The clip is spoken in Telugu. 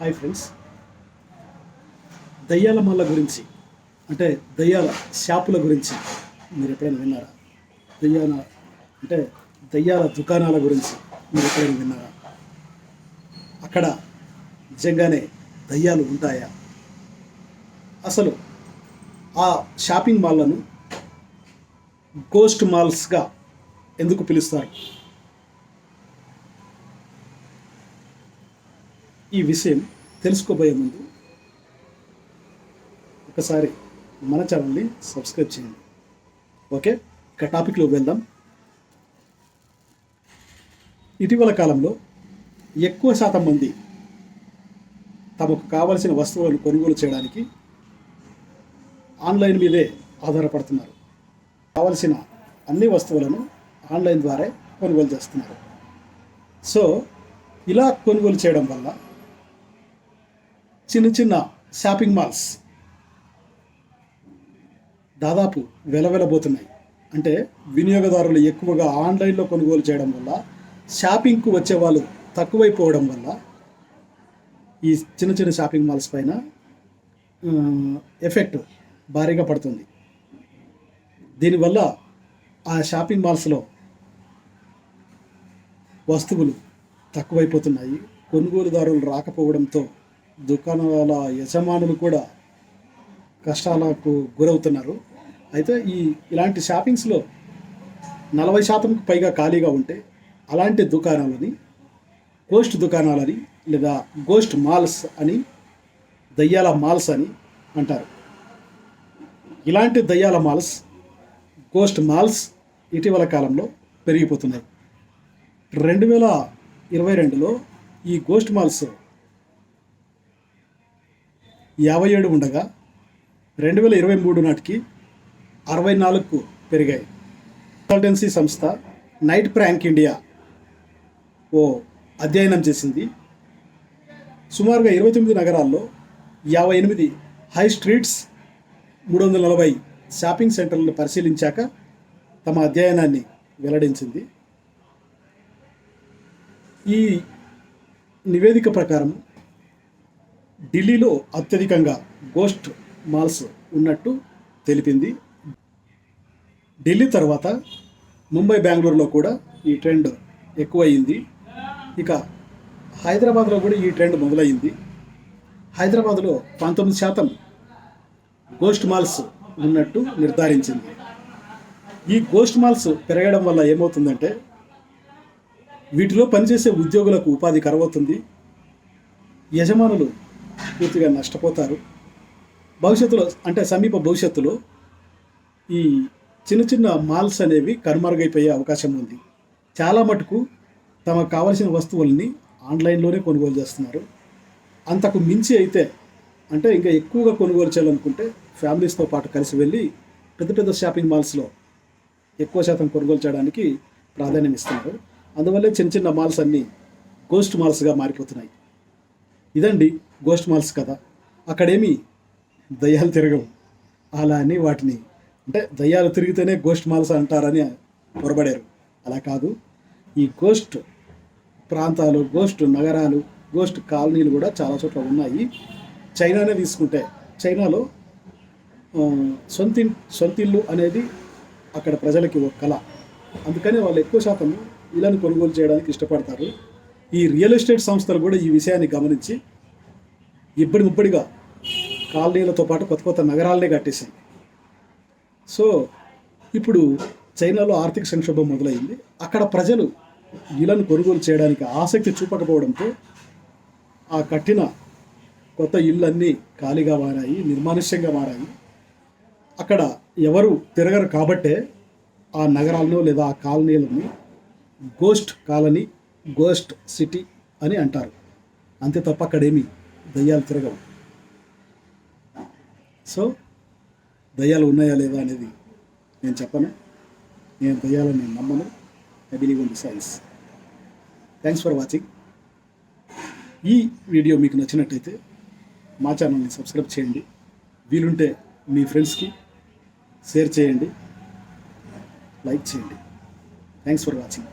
హాయ్ ఫ్రెండ్స్ దయ్యాల మల్ల గురించి అంటే దయ్యాల షాపుల గురించి మీరు ఎప్పుడైనా విన్నారా? దయ్యాల అంటే దయ్యాల దుకాణాల గురించి మీరు ఎప్పుడైనా విన్నారా? అక్కడ నిజంగానే దయ్యాలు ఉంటాయా? అసలు ఆ షాపింగ్ మాల్లను గోస్ట్ మాల్స్గా ఎందుకు పిలుస్తారు? ఈ విషయం తెలుసుకోబోయే ముందు ఒకసారి మన ఛానల్ని సబ్స్క్రైబ్ చేయండి. ఓకే? ఇక టాపిక్లో వెళ్దాం. ఇటీవల కాలంలో ఎక్కువ శాతం మంది తమకు కావలసిన వస్తువులను కొనుగోలు చేయడానికి ఆన్లైన్ మీదే ఆధారపడుతున్నారు. కావలసిన అన్ని వస్తువులను ఆన్లైన్ ద్వారా కొనుగోలు చేస్తున్నారు. సో ఇలా కొనుగోలు చేయడం వల్ల చిన్న చిన్న షాపింగ్ మాల్స్ దాదాపు వెలవెలబోతున్నాయి. అంటే వినియోగదారులు ఎక్కువగా ఆన్లైన్లో కొనుగోలు చేయడం వల్ల షాపింగ్కు వచ్చే వాళ్ళు తక్కువైపోవడం వల్ల ఈ చిన్న చిన్న షాపింగ్ మాల్స్ పైన ఎఫెక్ట్ భారీగా పడుతుంది. దీనివల్ల ఆ షాపింగ్ మాల్స్లో వస్తువులు తక్కువైపోతున్నాయి. కొనుగోలుదారులు రాకపోవడంతో దుకాణాల యజమానులు కూడా కష్టాలకు గురవుతున్నారు. అయితే ఈ ఇలాంటి షాపింగ్స్లో నలభై శాతంకు పైగా ఖాళీగా ఉంటే అలాంటి దుకాణాలని గోస్ట్ దుకాణాలని లేదా గోస్ట్ మాల్స్ అని దయ్యాల మాల్స్ అని అంటారు. ఇలాంటి దయ్యాల మాల్స్ గోస్ట్ మాల్స్ ఇటీవల కాలంలో పెరిగిపోతున్నాయి. రెండు వేల ఇరవై రెండులో ఈ గోస్ట్ మాల్స్ యాభై ఏడు ఉండగా రెండు వేల ఇరవై మూడు నాటికి అరవై నాలుగుకు పెరిగాయి. కన్సల్టెన్సీ సంస్థ నైట్ ప్రాంక్ ఇండియా ఓ అధ్యయనం చేసింది. సుమారుగా ఇరవై తొమ్మిది నగరాల్లో యాభై ఎనిమిది హై స్ట్రీట్స్ మూడు వందల నలభై షాపింగ్ సెంటర్లను పరిశీలించాక తమ అధ్యయనాన్ని వెల్లడించింది. ఈ నివేదిక ప్రకారం ఢిల్లీలో అత్యధికంగా గోస్ట్ మాల్స్ ఉన్నట్టు తెలిపింది. ఢిల్లీ తర్వాత ముంబై బెంగళూరులో కూడా ఈ ట్రెండ్ ఎక్కువయింది ఇక హైదరాబాద్లో కూడా ఈ ట్రెండ్ మొదలైంది. హైదరాబాద్లో పంతొమ్మిది శాతం గోస్ట్ మాల్స్ ఉన్నట్టు నిర్ధారించింది. ఈ గోస్ట్ మాల్స్ పెరగడం వల్ల ఏమవుతుందంటే వీటిలో పనిచేసే ఉద్యోగులకు ఉపాధి కరవుతుంది యజమానులు పూర్తిగా నష్టపోతారు. భవిష్యత్తులో అంటే సమీప భవిష్యత్తులో ఈ చిన్న చిన్న మాల్స్ అనేవి కనుమరుగైపోయే అవకాశం ఉంది. చాలా మటుకు తమకు కావలసిన వస్తువుల్ని ఆన్లైన్లోనే కొనుగోలు చేస్తున్నారు. అంతకు మించి అయితే అంటే ఇంకా ఎక్కువగా కొనుగోలు చేయాలనుకుంటే ఫ్యామిలీస్తో పాటు కలిసి వెళ్ళి పెద్ద పెద్ద షాపింగ్ మాల్స్లో ఎక్కువ శాతం కొనుగోలు చేయడానికి ప్రాధాన్యం ఇస్తున్నారు. అందువల్లే చిన్న చిన్న మాల్స్ అన్నీ గోస్ట్ మాల్స్గా మారిపోతున్నాయి. ఇదండి గోస్ట్ మాల్స్ కథ. అక్కడేమి దయ్యాలు తిరగవు. అలా అని వాటిని అంటే దయ్యాలు తిరిగితేనే గోస్ట్ మాల్స్ అంటారని పొరబడారు. అలా కాదు. ఈ గోస్ట్ ప్రాంతాలు గోస్ట్ నగరాలు గోస్ట్ కాలనీలు కూడా చాలా చోట్ల ఉన్నాయి. చైనానే తీసుకుంటే చైనాలో సొంతి సొంతిల్లు అనేది అక్కడ ప్రజలకి ఒక కళ. అందుకని వాళ్ళు ఎక్కువ శాతం ఇళ్ళని కొనుగోలు చేయడానికి ఇష్టపడతారు. ఈ రియల్ ఎస్టేట్ సంస్థలు కూడా ఈ విషయాన్ని గమనించి ఇప్పటి ముప్పటిగా కాలనీలతో పాటు కొత్త కొత్త నగరాలనే కట్టేశాయి. సో ఇప్పుడు చైనాలో ఆర్థిక సంక్షోభం మొదలైంది. అక్కడ ప్రజలు ఇళ్ళను కొనుగోలు చేయడానికి ఆసక్తి చూపకపోవడంతో ఆ కట్టిన కొత్త ఇళ్ళన్నీ ఖాళీగా మారాయి నిర్మానుష్యంగా మారాయి. అక్కడ ఎవరు తిరగరు కాబట్టే ఆ నగరాలను లేదా ఆ కాలనీలని గోస్ట్ కాలనీ గోస్ట్ సిటీ అని అంటారు. అంతే తప్ప అక్కడేమి దయ్యాలు తిరగవు. సో దయ్యాలు ఉన్నాయా లేదా అనేది నేను చెప్పను. నేను దయ్యాలని నేను నమ్మను. I believe in the science. Thanks for watching. ఈ వీడియో మీకు నచ్చినట్టయితే మా ఛానల్ని సబ్స్క్రైబ్ చేయండి. వీలుంటే మీ ఫ్రెండ్స్కి షేర్ చేయండి. లైక్ చేయండి. Thanks for watching.